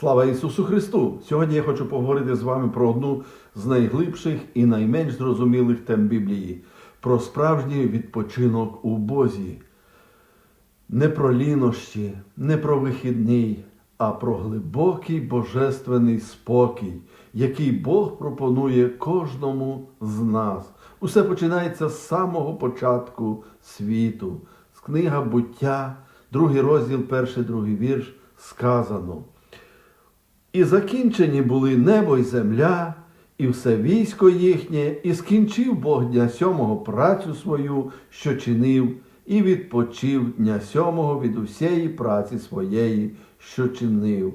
Слава Ісусу Христу! Сьогодні я хочу поговорити з вами про одну з найглибших і найменш зрозумілих тем Біблії про справжній відпочинок у Бозі. Не про лінощі, не про вихідний, а про глибокий божественний спокій, який Бог пропонує кожному з нас. Усе починається з самого початку світу, з книга буття, другий розділ, перший, другий вірш, сказано. І закінчені були небо й земля, і все військо їхнє, і скінчив Бог дня сьомого працю свою, що чинив, і відпочив дня сьомого від усієї праці своєї, що чинив.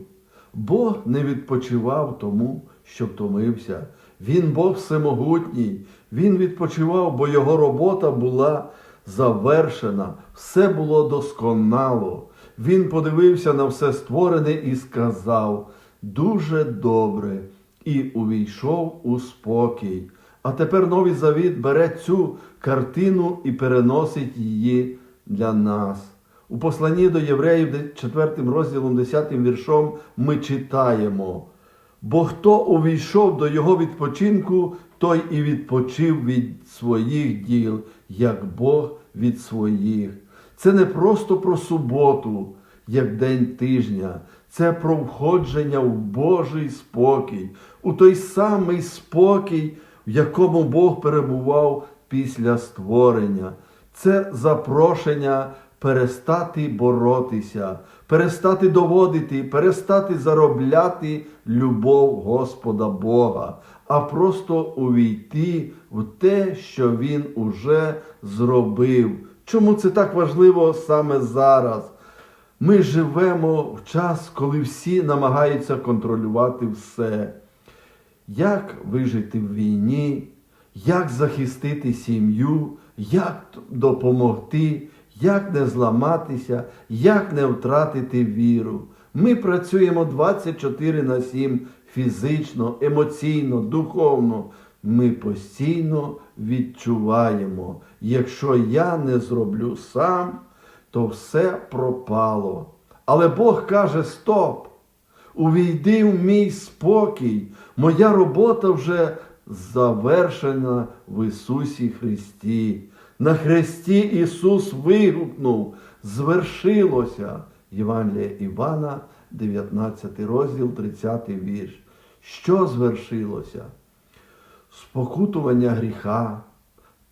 Бог не відпочивав тому, що втомився. Він Бог всемогутній, Він відпочивав, бо його робота була завершена, все було досконало. Він подивився на все створене і сказав дуже добре, і увійшов у спокій. А тепер Новий Завіт бере цю картину і переносить її для нас. У посланні до євреїв, 4 розділом, 10 віршом, ми читаємо. Бо хто увійшов до його відпочинку, той і відпочив від своїх діл, як Бог від своїх. Це не просто про суботу, як день тижня, це про входження в Божий спокій, у той самий спокій, в якому Бог перебував після створення. Це запрошення перестати боротися, перестати доводити, перестати заробляти любов Господа Бога, а просто увійти в те, що Він уже зробив. Чому це так важливо саме зараз? Ми живемо в час, коли всі намагаються контролювати все. Як вижити в війні, як захистити сім'ю, як допомогти, як не зламатися, як не втратити віру. Ми працюємо 24 на 7 фізично, емоційно, духовно. Ми постійно відчуваємо, якщо я не зроблю сам, то все пропало. Але Бог каже: Стоп! Увійди в мій спокій, моя робота вже завершена в Ісусі Христі. На Христі Ісус вигукнув, звершилося. Євангелія Івана, 19 розділ, 30 вірш. Що звершилося? Спокутування гріха,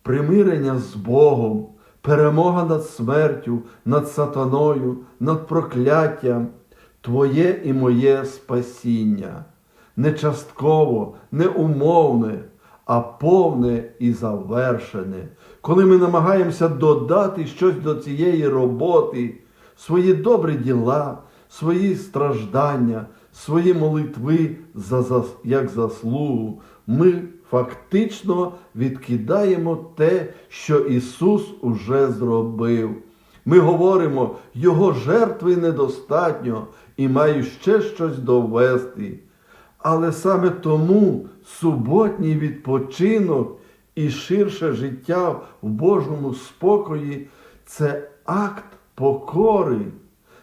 примирення з Богом, перемога над смертю, над сатаною, над прокляттям, Твоє і моє спасіння, не частково, не умовне, а повне і завершене. Коли ми намагаємося додати щось до цієї роботи, свої добрі діла, свої страждання, свої молитви за, як заслугу, ми фактично відкидаємо те, що Ісус уже зробив. Ми говоримо, Його жертви недостатньо і маю ще щось довести. Але саме тому суботній відпочинок і ширше життя в Божому спокої це акт покори,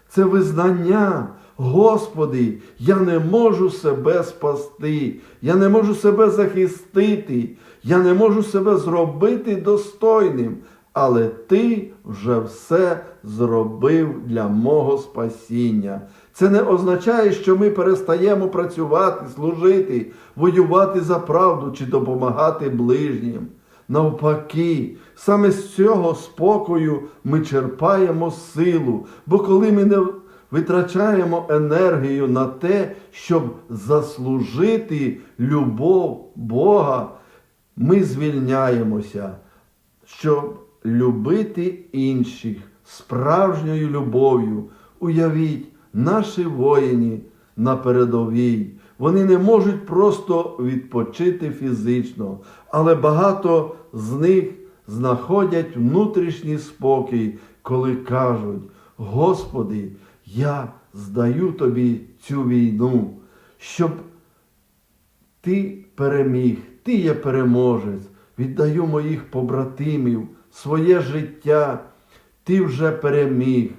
це визнання. Господи, я не можу себе спасти, я не можу себе захистити, я не можу себе зробити достойним, але Ти вже все зробив для мого спасіння. Це не означає, що ми перестаємо працювати, служити, воювати за правду чи допомагати ближнім. Навпаки, саме з цього спокою ми черпаємо силу, бо коли ми не витрачаємо енергію на те, щоб заслужити любов Бога, ми звільняємося, щоб любити інших справжньою любов'ю. Уявіть, наші воїни на передовій. Вони не можуть просто відпочити фізично, але багато з них знаходять внутрішній спокій, коли кажуть: Господи, я здаю тобі цю війну, щоб ти переміг, ти є переможець, віддаю моїх побратимів, своє життя, ти вже переміг.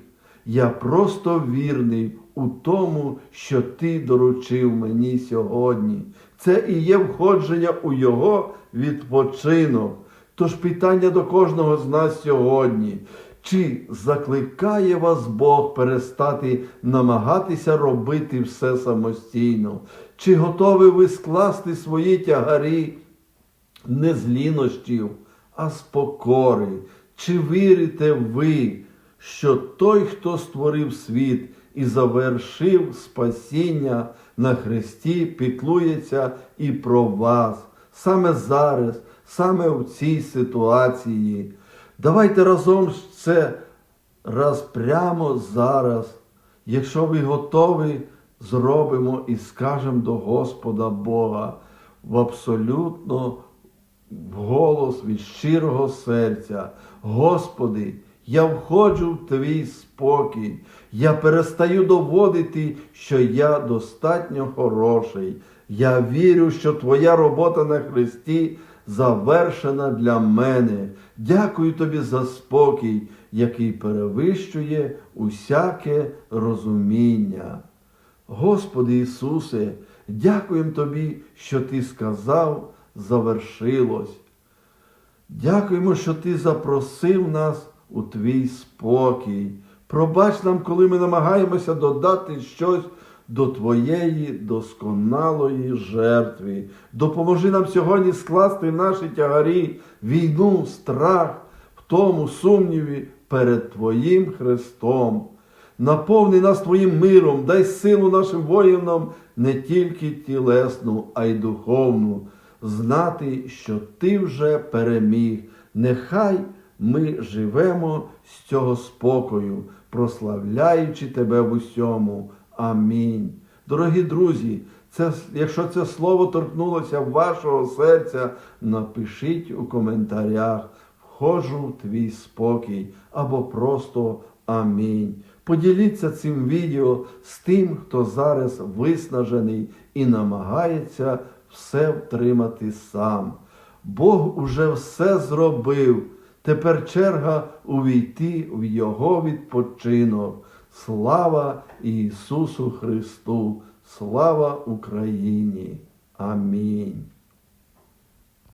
Я просто вірний у тому, що ти доручив мені сьогодні. Це і є входження у Його відпочинок. Тож питання до кожного з нас сьогодні. Чи закликає вас Бог перестати намагатися робити все самостійно? Чи готові ви скласти свої тягарі не з лінощів, а з покори? Чи вірите ви, що той, хто створив світ і завершив спасіння на Христі, піклується і про вас саме зараз, саме в цій ситуації? Давайте разом це раз прямо зараз. Якщо ви готові, зробимо і скажемо до Господа Бога в абсолютно вголос від щирого серця. Господи, я входжу в твій спокій. Я перестаю доводити, що я достатньо хороший. Я вірю, що Твоя робота на Христі завершена для мене. Дякую тобі за спокій, який перевищує усяке розуміння. Господи Ісусе, дякуємо Тобі, що Ти сказав, завершилось. Дякуємо, що Ти запросив нас у Твій спокій. Пробач нам, коли ми намагаємося додати щось до Твоєї досконалої жертви. Допоможи нам сьогодні скласти наші тягарі, війну, страх, втому, сумніві перед Твоїм Христом. Наповни нас Твоїм миром, дай силу нашим воїнам не тільки тілесну, а й духовну, знати, що Ти вже переміг. Нехай ми живемо з цього спокою, прославляючи Тебе в усьому. Амінь. Дорогі друзі, це, якщо це слово торкнулося вашого серця, напишіть у коментарях. Входжу в твій спокій або просто амінь. Поділіться цим відео з тим, хто зараз виснажений і намагається все втримати сам. Бог уже все зробив. Тепер черга увійти в Його відпочинок. Слава Ісусу Христу! Слава Україні! Амінь.